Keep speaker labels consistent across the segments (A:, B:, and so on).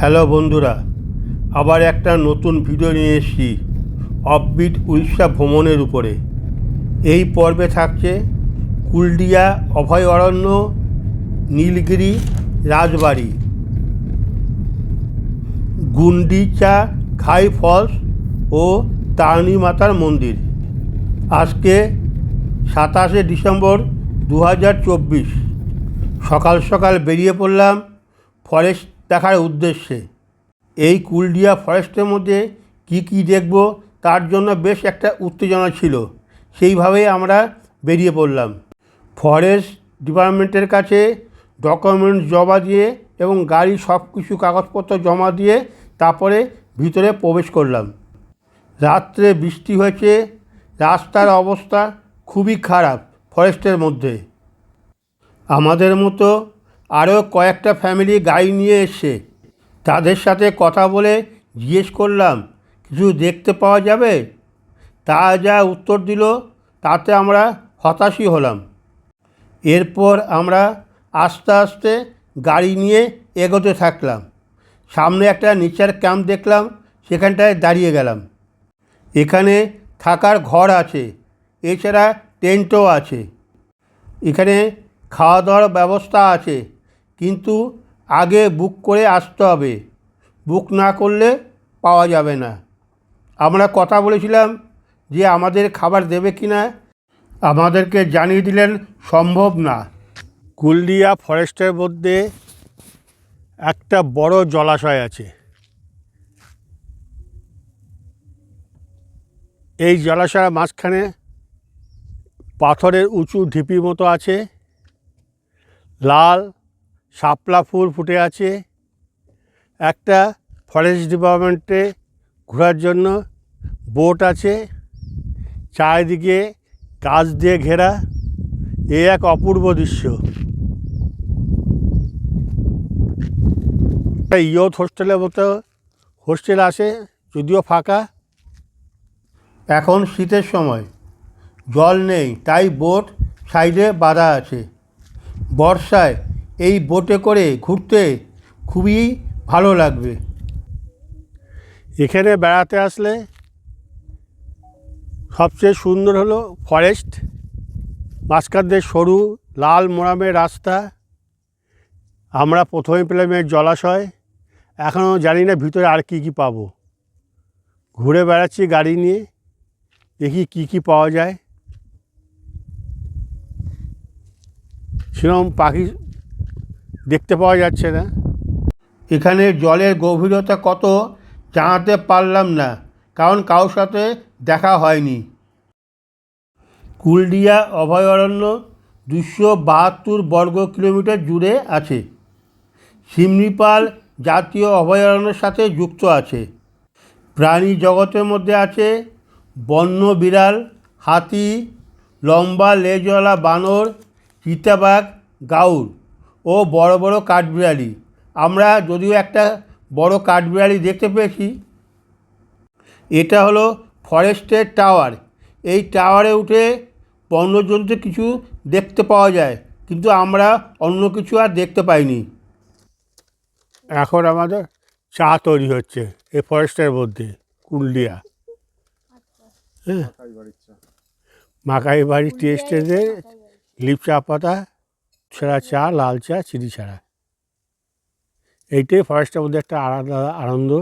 A: Hello বন্ধুরা, আবার একটা নতুন ভিডিও নিয়ে এসেছি অফবিট উড়িষ্যা ভ্রমণের উপরে। এই পর্বে থাকছে কুলডিয়া, অভয়ারণ্য, নীলগিরি, রাজবাড়ি, গুন্ডিচা খাই ফলস ও তারিণী মাতার মন্দির। আজকে সাতাশে ডিসেম্বর দু হাজার চব্বিশ। সকাল সকাল বেরিয়ে পড়লাম ফরেস্ট দেখার উদ্দেশ্যে। এই কুলডিয়া ফরেস্টের মধ্যে কি কি দেখব তার জন্য বেশ একটা উত্তেজনা ছিল। সেইভাবেই আমরা বেরিয়ে পড়লাম। ফরেস্ট ডিপার্টমেন্টের কাছে ডকুমেন্টস জমা দিয়ে এবং গাড়ির সব কিছু কাগজপত্র জমা দিয়ে তারপরে ভিতরে প্রবেশ করলাম। রাত্রে বৃষ্টি হয়েছে, রাস্তার অবস্থা খুবই খারাপ ফরেস্টের মধ্যে। আমাদের মতো আরও কয়েকটা ফ্যামিলি গাড়ি নিয়ে এসছে। তাদের সাথে কথা বলে জিজ্ঞেস করলাম, কিছু দেখতে পাওয়া যাবে? তা যা উত্তর দিল, তাতে আমরা হতাশই হলাম। এরপর আমরা আস্তে আস্তে গাড়ি নিয়ে এগোতে থাকলাম। সামনে একটা নেচার ক্যাম্প দেখলাম, সেখানটায় দাঁড়িয়ে গেলাম। এখানে থাকার ঘর আছে, এছাড়া টেন্টও আছে। এখানে খাওয়া দাওয়ার ব্যবস্থা আছে। কিন্তু আগে বুক করে আসতে হবে। বুক না করলে পাওয়া যাবে না। আমরা কথা বলেছিলাম যে আমাদের খাবার দেবে কি না, আমাদেরকে জানিয়ে দিলেন সম্ভব না। কুলডিয়া ফরেস্টের মধ্যে একটা বড় জলাশয় আছে। এই জলাশয়ের মাঝখানে পাথরের উঁচু ঢিপির মতো আছে। লাল শাপলা ফুল ফুটে আছে। একটা ফরেস্ট ডিপার্টমেন্টে ঘোরার জন্য বোট আছে। চারিদিকে গাছ দিয়ে ঘেরা। এ এক অপূর্ব দৃশ্য। একটা ইয়থ হোস্টেলের মতো হোস্টেল আছে যদিও ফাঁকা। এখন শীতের সময়। জল নেই, তাই বোট সাইডে বাঁধা আছে। বর্ষায় এই বোটে করে ঘুরতে খুবই ভালো লাগবে। এখানে বেড়াতে আসলে সবচেয়ে সুন্দর হলো ফরেস্ট মাঝখান দিয়ে সরু লাল মোরামের রাস্তা। আমরা প্রথমে পেলাম এর জলাশয়। এখনও জানি না ভিতরে আর কি কি পাবো। ঘুরে বেড়াচ্ছি গাড়ি নিয়ে, দেখি কি কি পাওয়া যায়। সেরকম পাখি দেখতে পাওয়া যাচ্ছে না। এখানে জলের গভীরতা কত জানাতে পারলাম না, কারণ কারোর সাথে দেখা হয়নি। কুলডিয়া অভয়ারণ্য দুশো বাহাত্তর বর্গ কিলোমিটার জুড়ে আছে। সিমনিপাল জাতীয় অভয়ারণ্যের সাথে যুক্ত আছে। প্রাণী জগতের মধ্যে আছে বন্য বিড়াল, হাতি, লম্বা লেজওয়ালা বানর, চিতাবাঘ, গাউর। ও বড় বড় কাঠবিড়ালি। আমরা যদিও একটা বড় কাঠবিড়ালি দেখতে পেয়েছি। এটা হলো ফরেস্টের টাওয়ার। এই টাওয়ারে উঠে বন্যজন্তু কিছু দেখতে পাওয়া যায় কিন্তু আমরা অন্য কিছু আর দেখতে পাইনি। এখন আমাদের চা তৈরি হচ্ছে এই ফরেস্টের মধ্যে কুলডিয়া। হ্যাঁ? মাকাই বাড়ির টেস্টেতে লিপ চা পাতা ছেঁড়া চা, লাল চা, চিনি ছাড়া। এইটাই ফরেস্টের মধ্যে একটা আলাদা আনন্দ।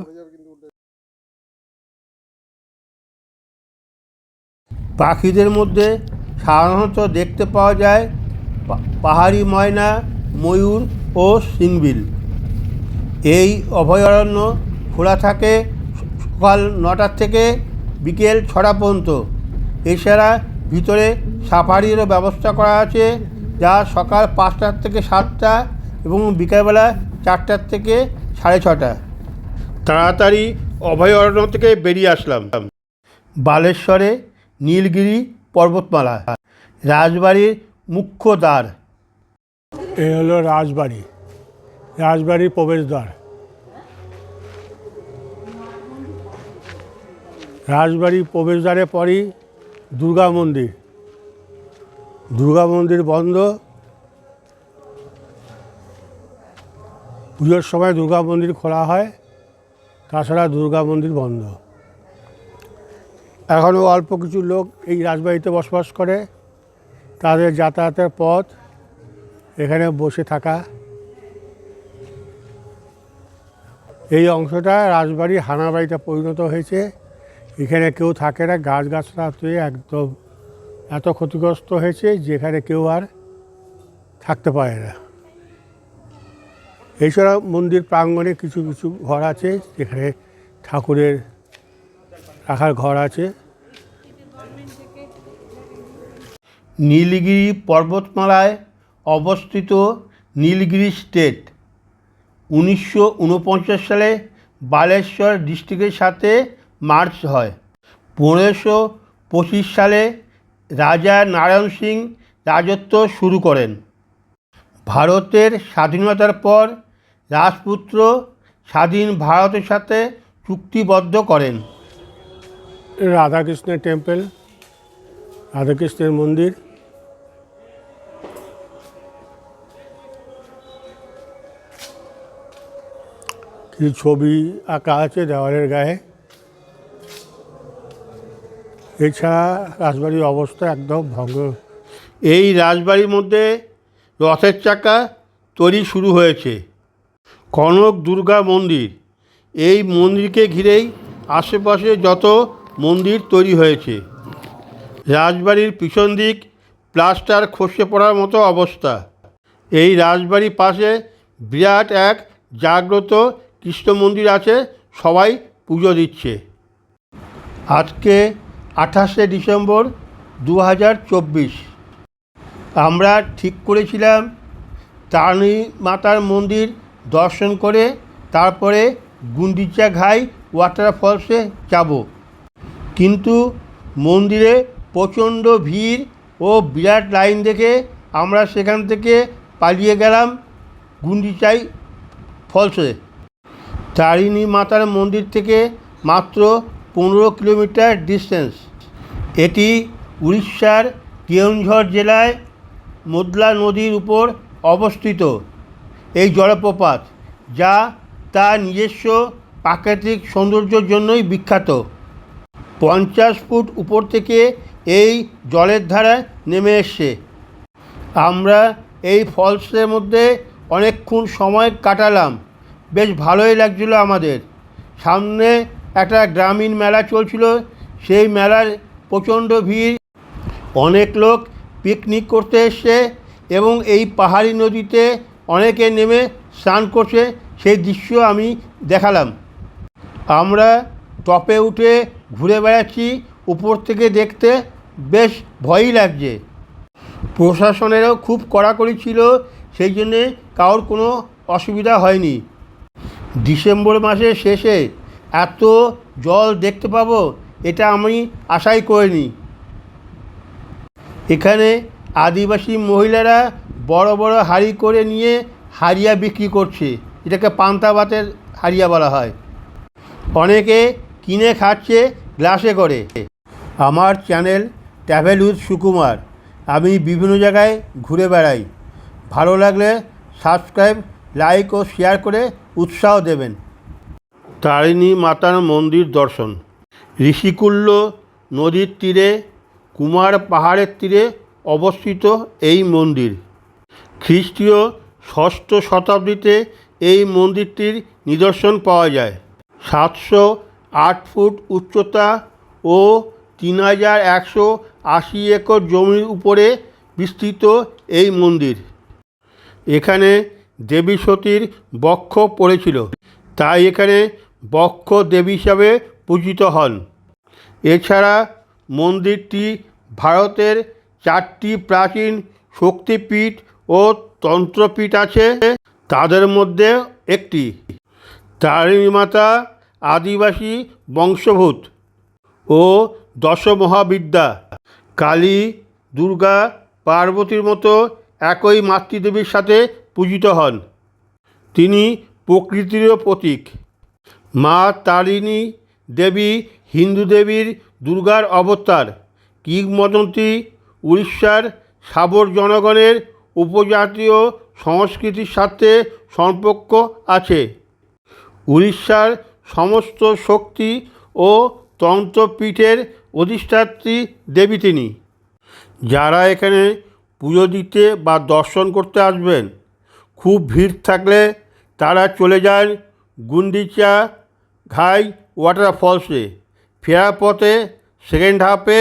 A: পাখিদের মধ্যে সাধারণত দেখতে পাওয়া যায় পাহাড়ি ময়না, ময়ূর ও সিংবিল। এই অভয়ারণ্য খোলা থাকে সকাল নটার থেকে বিকেল ছটা পর্যন্ত। এছাড়া ভিতরে সাফারিরও ব্যবস্থা করা আছে। যা সকাল পাঁচটার থেকে সাতটা এবং বিকালবেলা চারটার থেকে সাড়ে ছটা। তাড়াতাড়ি অভয়ারণ্য থেকে বেরিয়ে আসলাম। বালেশ্বরে নীলগিরি পর্বতমালা, রাজবাড়ির মুখ্য দ্বার। এ হলো রাজবাড়ি, রাজবাড়ির প্রবেশদ্বার। রাজবাড়ির প্রবেশদ্বারে পরই দুর্গা মন্দির। দুর্গা মন্দির বন্ধ। পুজোর সময় দুর্গা মন্দির খোলা হয়, তাছাড়া দুর্গা মন্দির বন্ধ। এখনও অল্প কিছু লোক এই রাজবাড়িতে বসবাস করে, তাদের যাতায়াতের পথ, এখানে বসে থাকা। এই অংশটা রাজবাড়ি হানাবাড়িতে পরিণত হয়েছে। এখানে কেউ থাকে না, গাছ গাছরা হয়ে একদম এত ক্ষতিগ্রস্ত হয়েছে যেখানে কেউ আর থাকতে পারে না। এছাড়া মন্দির প্রাঙ্গণে কিছু কিছু ঘর আছে যেখানে ঠাকুরের রাখার ঘর আছে। নীলগিরি পর্বতমালায় অবস্থিত নীলগিরি স্টেট। উনিশশো উনপঞ্চাশ সালে বালেশ্বর ডিস্ট্রিক্টের সাথে মার্চ হয়। পনেরোশো পঁচিশ সালে রাজা নারায়ণ সিং রাজত্ব শুরু করেন। ভারতের স্বাধীনতার পর রাজপুত্র স্বাধীন ভারতের সাথে চুক্তিবদ্ধ করেন। রাধাকৃষ্ণের টেম্পল, রাধাকৃষ্ণের মন্দির, কিছু ছবি আঁকা আছে দেওয়ালের গায়ে। এছাড়া রাজবাড়ির অবস্থা একদম ভঙ্গ। এই রাজবাড়ির মধ্যে রথের চাকা তৈরি শুরু হয়েছে। কনক দুর্গা মন্দির। এই মন্দিরকে ঘিরেই আশেপাশে যত মন্দির তৈরি হয়েছে। রাজবাড়ির পিছন দিক প্লাস্টার খসে পড়ার মতো অবস্থা। এই রাজবাড়ির পাশে বিরাট এক জাগ্রত কৃষ্ণ মন্দির আছে, সবাই পুজো দিচ্ছে। আজকে আঠাশে ডিসেম্বর দু হাজার চব্বিশ। আমরা ঠিক করেছিলাম তারিণী মাতার মন্দির দর্শন করে তারপরে গুন্ডিচা ঘাই ওয়াটারফলসে যাব। কিন্তু মন্দিরে প্রচণ্ড ভিড় ও বিরাট লাইন দেখে আমরা সেখান থেকে পালিয়ে গেলাম গুন্ডিচাই ফলসে। তারিণী মাতার মন্দির থেকে মাত্র পনেরো কিলোমিটার ডিস্টেন্স এটি উড়িষ্যার কেওনঝড় জেলায় মোদলা নদীর উপর অবস্থিত। এই জলপ্রপাত, যা তার নিজস্ব প্রাকৃতিক সৌন্দর্যের জন্যই বিখ্যাত। পঞ্চাশ ফুট উপর থেকে এই জলের ধারা নেমে এসছে। আমরা এই ফলসের মধ্যে অনেকক্ষণ সময় কাটালাম। বেশ ভালোই লাগছিল আমাদের। সামনে একটা গ্রামীণ মেলা চলছিল। সেই মেলার প্রচণ্ড ভিড়। অনেক লোক পিকনিক করতে এসছে এবং এই পাহাড়ি নদীতে অনেকে নেমে স্নান করছে। সেই দৃশ্য আমি দেখালাম। আমরা টপে উঠে ঘুরে বেড়াচ্ছি। উপর থেকে দেখতে বেশ ভয়ই লাগছে। প্রশাসনেরও খুব কড়াকড়ি ছিল। সেই জন্যে কারোর কোনো অসুবিধা হয়নি। ডিসেম্বর মাসের শেষে এত জল দেখতে পাবো, এটা আমি আশাই করিনি। এখানে আদিবাসী মহিলারা বড় বড় হাঁড়ি করে নিয়ে হারিয়া বিক্রি করছে, এটাকে পান্তা ভাতের হারিয়া বলা হয়। অনেকে কিনে খাচ্ছে, গ্লাসে করে। আমার চ্যানেল ট্রাভেল উইথ সুকুমার, আমি বিভিন্ন জায়গায় ঘুরে বেড়াই। ভালো লাগলে সাবস্ক্রাইব, লাইক ও শেয়ার করে উৎসাহ দেবেন। তারিণী মাতার মন্দির দর্শন। ঋষিকুল্য নদীর তীরে, কুমার পাহাড়ের তীরে অবস্থিত এই মন্দির। খ্রিস্টীয় ষষ্ঠ শতাব্দীতে এই মন্দিরটির নিদর্শন পাওয়া যায়। সাতশো আট ফুট উচ্চতা ও তিন হাজার একশো আশি একর জমির উপরে বিস্তৃত এই মন্দির। এখানে দেবী সতীর বক্ষ পড়েছিল। তাই এখানে বক্ষ দেবী হিসাবে পূজিত হন। এছাড়া মন্দিরটি ভারতের চারটি প্রাচীন শক্তিপীঠ ও তন্ত্রপীঠ আছে, তাদের মধ্যে একটি। তারিণী মাতা আদিবাসী বংশভূত ও দশমহাবিদ্যা। কালী, দুর্গা, পার্বতীর মতো একই মাতৃদেবীর সাথে পূজিত হন। তিনি প্রকৃতিরও প্রতীক। মা তারিণী দেবী হিন্দু দেবীর দুর্গার অবতার, কিংবদন্তি উড়িষ্যার সাবর জনগণের উপজাতীয় সংস্কৃতির সাথে সম্পর্ক আছে। উড়িষ্যার সমস্ত শক্তি ও তন্ত্রপীঠের অধিষ্ঠাত্রী দেবী তিনি। যারা এখানে পুজো দিতে বা দর্শন করতে আসবেন, খুব ভিড় থাকলে তারা চলে যান গুন্ডিচা ঘাই ওয়াটারফলসে। ফেরার পথে সেকেন্ড হাফে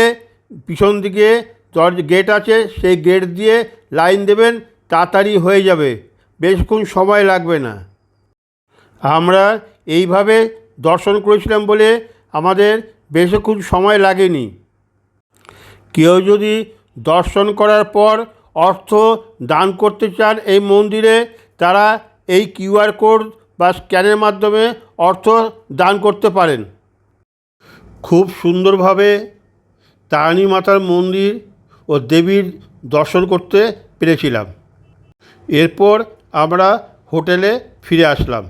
A: পিছন দিকে দরজা গেট আছে, সেই গেট দিয়ে লাইন দেবেন, তাড়াতাড়ি হয়ে যাবে। বেশক্ষণ সময় লাগবে না। আমরা এইভাবে দর্শন করেছিলাম বলে আমাদের বেশিক্ষণ সময় লাগেনি। কেউ যদি দর্শন করার পর অর্থ দান করতে চান এই মন্দিরে, তারা এই কিউআর কোড বা স্ক্যানের মাধ্যমে অর্থ দান করতে পারেন। খুব সুন্দরভাবে তারানী মাতার মন্দির ও দেবীর দর্শন করতে পেরেছিলাম। এরপর আমরা হোটেলে ফিরে আসলাম।